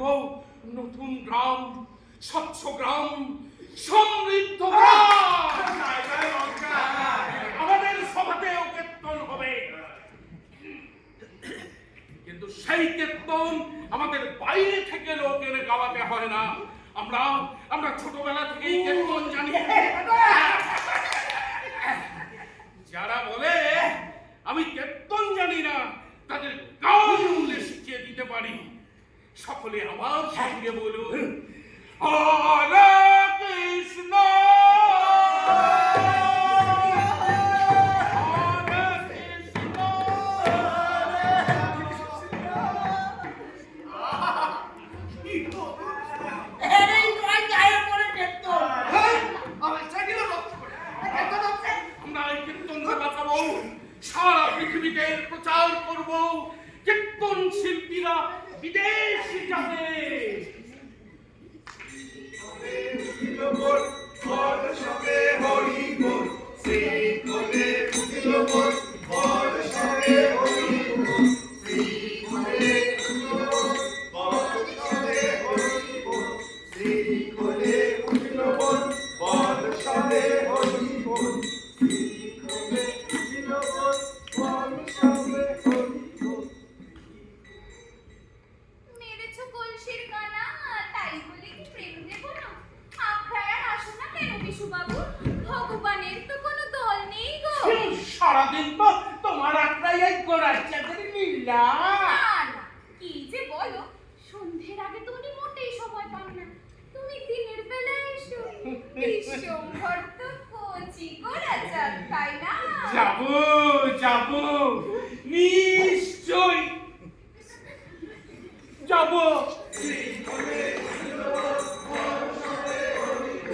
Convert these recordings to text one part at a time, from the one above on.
করব নতুন গ্রাম, স্বচ্ছ গ্রাম, সমৃদ্ধ গ্রাম। আমাদের সভাতেও কীর্তন হবে। কিন্তু সেই কীর্তন আমাদের বাইরে থেকে লোকের গাওয়াতে হয় না। আমরা আমরা ছোটবেলা থেকেই কীর্তন জানি। যারা বলে, আমি কীর্তন জানি না, তাদের সকলে আমার হ্যাঁ। সঙ্গে বলুন। কৃষ্ণ। হ্যাঁ। সারা পৃথিবীতে প্রচার করব। কীর্তন শিল্পীরা que deixe de haver সারাদিন তো তোমার একটাই এই গোড়ার চাকরি লীলা না না কি যে বলো? সন্ধ্যের আগে তো উনি মোটেই সময় পান না। তুমি দিনের বেলা এসো। বিশ্বম্ভর তো কচি গোড়া চাঁদ তাই না? যাব যাব। নিশ্চয় যাব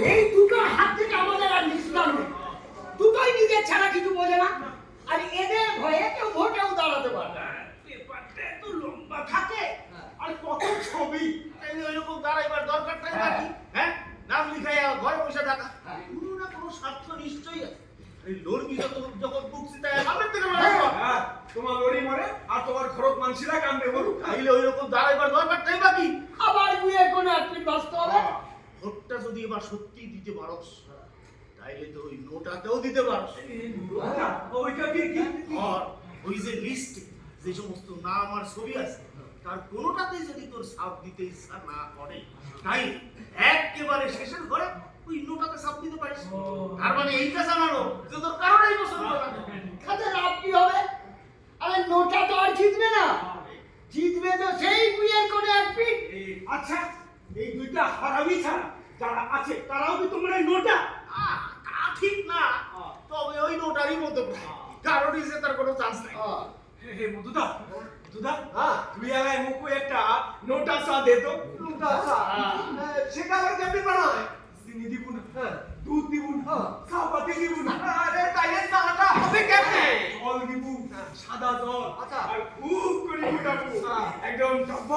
এই দুটো হাত থেকে আমাদের আর নিস্তার নেই দুটোই নিজের ছাড়া কিছু বোঝে না আর এদের ভয়ে কেউ ভোটেও দাঁড়াতে পারে না পেপারটা এত লম্বা থাকে আর কত ছবি তাই ওইরকম দাঁড়াইবার দরকারটাই বা কি হ্যাঁ নাম লিখাই ঘরে বসে থাকা কোনো না কোনো স্বার্থ নিশ্চয়ই আছে এই লড়বি যত যখন বুকছি তাই সামনের থেকে লড়াই হ্যাঁ, তোমার লড়ি মরে আর তোমার খরচ মানসিরা কান্দে বলুক তাইলে ওইরকম দাঁড়াইবার দরকারটাই বা কি? আবার বিয়ের কোনো একদিন বাঁচতে হবে? ভোটটা যদি এবার সত্যি দিতে পারস তাইলে তো ওই নোটাতেও দিতে পারস। ওইটা কি কি? আর ওই যে লিস্ট যে সমস্ত নাম আর ছবি আছে তার কোনোটাতে যদি তোর সাপ দিতে ইচ্ছা না করে তাই একেবারে শেষের ঘরে ওই নোটাতে সাপ দিতে পারিস। তার মানে এইটা জানানো যে তোর কারণেই পছন্দ না তাতে লাভ কি হবে আরে নোটা তো আর জিতবে না জিতবে তো সেই বিয়ের কোনো এক আচ্ছা এই দুইটা হারামি ছাড়া যারা আছে তারাও কি তোমরা নোটা? তা ঠিক না। তবে ওই নোটারই মতো কারণ হিসেবে তার কোনো চান্স নাই। হে মধুদা মধুদা হ্যাঁ তুই আগায় মুকু একটা নোটা চা দে তো। নোটা চা? সেটা আবার কেমনি বানায় চিনি দিব না। দুধ দিব না। চাপাতি দিব না। আরে তাইলে চাটা হবে কেমনে? জল দিব। সাদা জল। আচ্ছা। আর খুব করে একদম টপ